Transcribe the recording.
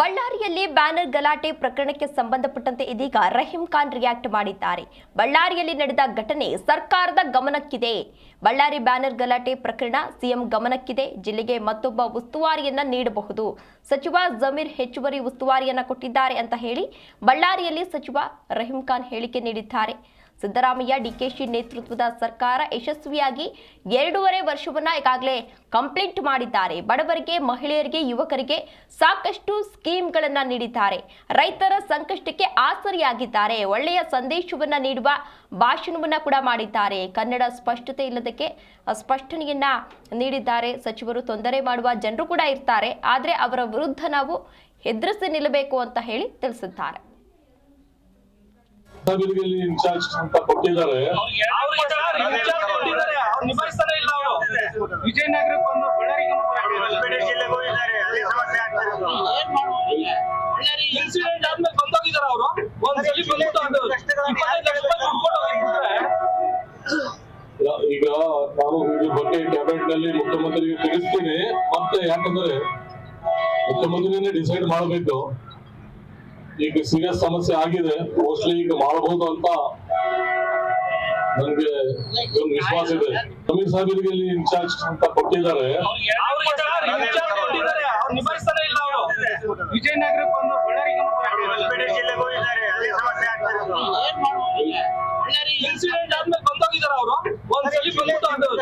ಬಳ್ಳಾರಿಯಲ್ಲಿ ಬ್ಯಾನರ್ ಗಲಾಟೆ ಪ್ರಕರಣಕ್ಕೆ ಸಂಬಂಧಪಟ್ಟಂತೆ ಇದೀಗ ರಹೀಂ ಖಾನ್ ರಿಯಾಕ್ಟ್ ಮಾಡಿದ್ದಾರೆ. ಬಳ್ಳಾರಿಯಲ್ಲಿ ನಡೆದ ಘಟನೆ ಸರ್ಕಾರದ ಗಮನಕ್ಕಿದೆ. ಬಳ್ಳಾರಿ ಬ್ಯಾನರ್ ಗಲಾಟೆ ಪ್ರಕರಣ ಸಿಎಂ ಗಮನಕ್ಕಿದೆ. ಜಿಲ್ಲೆಗೆ ಮತ್ತೊಬ್ಬ ಉಸ್ತುವಾರಿಯನ್ನ ನೀಡಬಹುದು. ಸಚಿವ ಜಮೀರ್ ಹೆಚ್ಚುವರಿ ಉಸ್ತುವಾರಿಯನ್ನ ಕೊಟ್ಟಿದ್ದಾರೆ ಅಂತ ಹೇಳಿ ಬಳ್ಳಾರಿಯಲ್ಲಿ ಸಚಿವ ರಹೀಂ ಖಾನ್ ಹೇಳಿಕೆ ನೀಡಿದ್ದಾರೆ. ಸಿದ್ದರಾಮಯ್ಯ, ಡಿಕೆಶಿ ನೇತೃತ್ವದ ಸರ್ಕಾರ ಯಶಸ್ವಿಯಾಗಿ ಎರಡೂವರೆ ವರ್ಷವನ್ನ ಈಗಾಗಲೇ ಕಂಪ್ಲೀಟ್ ಮಾಡಿದ್ದಾರೆ. ಬಡವರಿಗೆ, ಮಹಿಳೆಯರಿಗೆ, ಯುವಕರಿಗೆ ಸಾಕಷ್ಟು ಸ್ಕೀಮ್ಗಳನ್ನು ನೀಡಿದ್ದಾರೆ. ರೈತರ ಸಂಕಷ್ಟಕ್ಕೆ ಆಸರಿಯಾಗಿದ್ದಾರೆ. ಒಳ್ಳೆಯ ಸಂದೇಶವನ್ನ ನೀಡುವ ಭಾಷಣವನ್ನ ಕೂಡ ಮಾಡಿದ್ದಾರೆ. ಕನ್ನಡ ಸ್ಪಷ್ಟತೆ ಇಲ್ಲದಕ್ಕೆ ಸ್ಪಷ್ಟನೆಯನ್ನ ನೀಡಿದ್ದಾರೆ. ಸಚಿವರು ತೊಂದರೆ ಮಾಡುವ ಜನರು ಕೂಡ ಇರ್ತಾರೆ. ಆದರೆ ಅವರ ವಿರುದ್ಧ ನಾವು ಹೆದರಿಸಿ ನಿಲ್ಲಬೇಕು ಅಂತ ಹೇಳಿ ತಿಳಿಸಿದ್ದಾರೆ. ಸಾಗರದಲ್ಲಿ ಇನ್ಚಾರ್ಜ್ ಅಂತ ಕೊಟ್ಟಿದ್ದಾರೆ. ವಿಜಯನಗರಕ್ಕೆ ಬಳ್ಳಾರಿಗೆ ಹೊಸಪೇಟೆ ಜಿಲ್ಲೆಗೆ ಹೋಗಿದ್ದಾರೆ ಅದೇ ಸಮಸ್ಯೆ ಇನ್ಸಿಡೆಂಟ್ ಆದ್ಮೇಲೆ ಬಂದೋಗಿದ್ದಾರೆ ಅವರು. ಒಂದ್ಸಲಿ ಬಂದ್ಬಿಟ್ಟು ಅದು ಇಪ್ಪತ್ತೈದು ಲಕ್ಷ ರೂಪಾಯಿ ದುಡ್ಡು ಕೊಟ್ಟು ಈಗ ನಾನು ಇದ್ರ ಬಗ್ಗೆ ಕ್ಯಾಬಿನೆಟ್ನಲ್ಲಿ ಮುಖ್ಯಮಂತ್ರಿಗೆ ತಿಳಿಸ್ತೀನಿ. ಮತ್ತೆ ಯಾಕಂದ್ರೆ ಮುಖ್ಯಮಂತ್ರಿನೇ ಡಿಸೈಡ್ ಮಾಡಬೇಕು. ಈಗ ಸೀರಿಯಸ್ ಸಮಸ್ಯೆ ಆಗಿದೆ. ಮೋಸ್ಟ್ಲಿ ಈಗ ಮಾಡಬಹುದು ಅಂತ ನನ್ಗೆ ಒಂದು ವಿಶ್ವಾಸ ಇದೆ. ಸಮೀರ್ ಸಾಹೇಬರಿಗೆ ಇಲ್ಲಿ ಇನ್ಚಾರ್ಜ್ ಅಂತ ಕೊಟ್ಟಿದ್ದಾರೆ. ಅವ್ರಿಗೆ ಸರ್